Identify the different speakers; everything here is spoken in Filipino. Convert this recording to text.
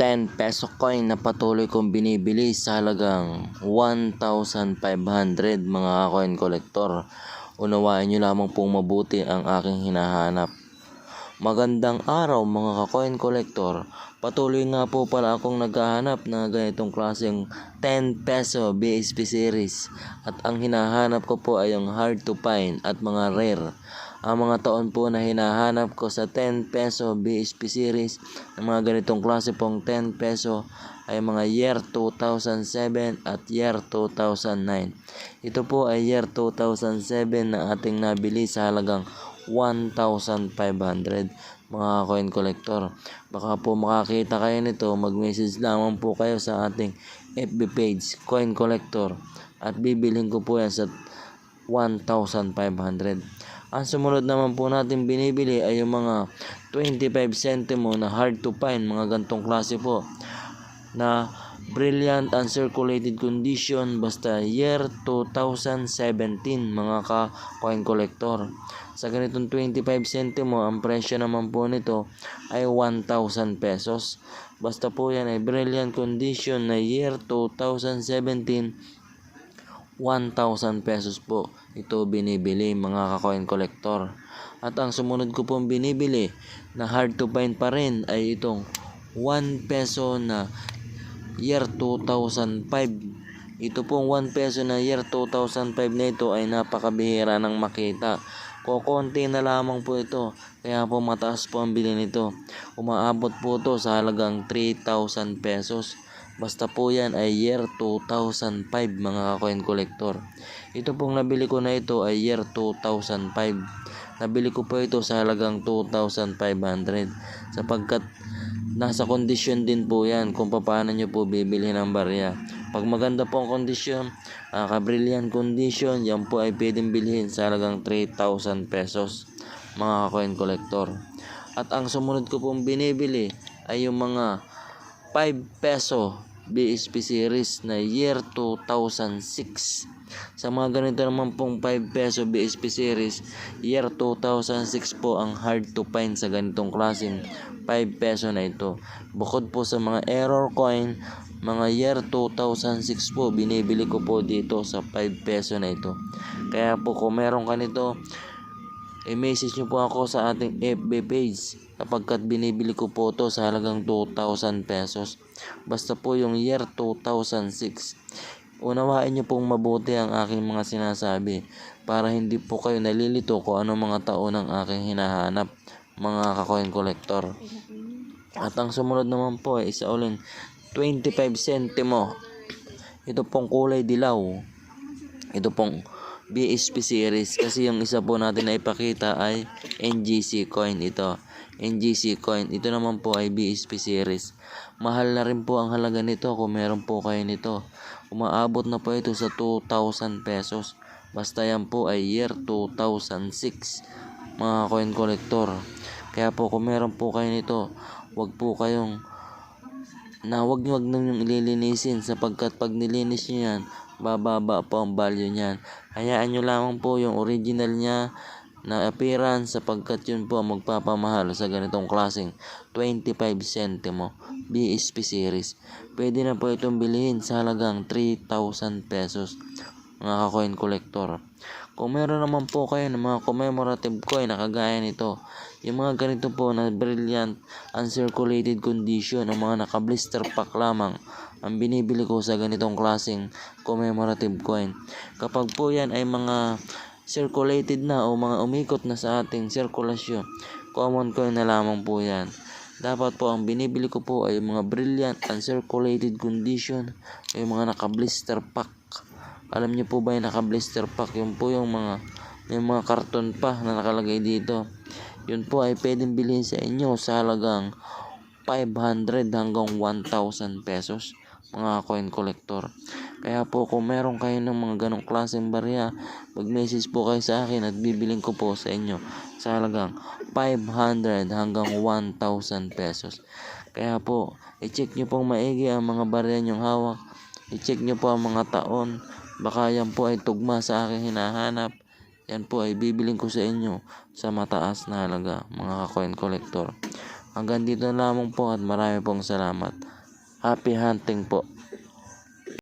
Speaker 1: 10 peso coin na patuloy kong binibili sa halagang 1,500 mga coin collector. Unawain nyo lamang pong mabuti ang aking hinahanap. Magandang araw mga ka-coin collector. Patuloy nga po pala akong naghahanap ng ganitong klaseng 10 peso BSP series at ang hinahanap ko po ay yung hard to find at mga rare. Ang mga taon po na hinahanap ko sa 10 peso BSP series ng mga ganitong klase pong 10 peso ay mga year 2007 at year 2009. Ito po ay year 2007 na ating nabili sa halagang 1,500 mga coin collector. Baka po makakita kayo nito, mag-message lamang po kayo sa ating FB page, coin collector. At bibilhin ko po yan sa 1,500. Ang sumunod naman po natin binibili ay yung mga 25 centimo na hard to find, mga gantong klase po na brilliant uncirculated condition basta year 2017 mga ka coin collector. Sa ganitong 25 centimo, ang presyo naman po nito ay 1,000 pesos. Basta po yan ay brilliant condition na year 2017 1,000 pesos po. Ito binibili mga ka-coin collector. At ang sumunod ko pong binibili na hard to find pa rin ay itong 1 peso na year 2005. Ito pong 1 peso na year 2005 na ito ay napakabihira ng makita. Kokonti na lamang po ito. Kaya po mataas po ang bili nito. Umaabot po ito sa halagang 3,000 pesos. Basta po yan ay year 2005 mga ka-coin collector. Ito pong nabili ko na ito ay year 2005. Nabili ko po ito sa halagang 2,500 sapagkat nasa kondisyon din po yan kung paano nyo po bibili ng barya. Pag maganda po ang kondisyon, uh, ka-brilliant condition, yan po ay pwedeng bilhin sa halagang 3,000 pesos mga coin collector. At ang sumunod ko pong binibili ay yung mga 5 peso BSP series na year 2006. Sa mga ganito naman pong 5 peso BSP series, year 2006 po ang hard to find sa ganitong klaseng 5 peso na ito. Bukod po sa mga error coin, mga year 2006 po, binibili ko po dito sa 5 peso na ito. Kaya po kung meron ka nito, i-message nyo po ako sa ating FB page kapagkat binibili ko po to sa halagang 2,000 pesos. Basta po yung year 2006. Unawain nyo pong mabuti ang aking mga sinasabi para hindi po kayo nalilito kung ano mga taon ang aking hinahanap mga kakoin collector. At ang sumunod naman po ay isa uling 25 centimo. Ito pong kulay dilaw. Ito pong BSP series kasi yung isa po natin na ipakita ay NGC coin ito. NGC coin. Ito naman po ay BSP series. Mahal na rin po ang halaga nito kung meron po kayo nito. Umaabot na po ito sa 2,000 pesos. Basta yan po ay year 2006 mga coin collector. Kaya po kung meron po kayo nito, wag po kayong na wag wag nang yung ililinisin sapagkat pag nilinis nyo yan, bababa po ang value niyan. Hayaan nyo lamang po yung original niya na appearance sapagkat yun po ang magpapamahal sa ganitong klaseng 25 centimo BSP series. Pwede na po itong bilhin sa halagang 3,000 pesos mga coin collector. Kung meron naman po kayo ng mga commemorative coin na kagaya nito, yung mga ganito po na brilliant uncirculated condition, ang mga naka-blister pack lamang, ang binibili ko sa ganitong klaseng commemorative coin. Kapag po yan ay mga circulated na o mga umikot na sa ating sirkulasyon. Common coin na lamang po yan. Dapat po ang binibili ko po ay mga brilliant uncirculated condition, yung mga naka-blister pack. Alam niyo po ba yung naka-blister pack? Yung po yung mga yung mga karton pa na nakalagay dito. Yun po ay pwedeng bilhin sa inyo sa halagang 500 hanggang 1,000 pesos mga coin collector. Kaya po kung meron kayo ng mga ganong klaseng barya, mag-message po kayo sa akin at bibiling ko po sa inyo sa halagang 500 hanggang 1,000 pesos. Kaya po, i-check nyo pong maigi ang mga barya nyong hawak. I-check nyo po ang mga taon. Baka yan po ay tugma sa aking hinahanap. Yan po ay bibiling ko sa inyo sa mataas na halaga mga coin collector. Hanggang dito na lamang po at marami pong salamat. Happy hunting po.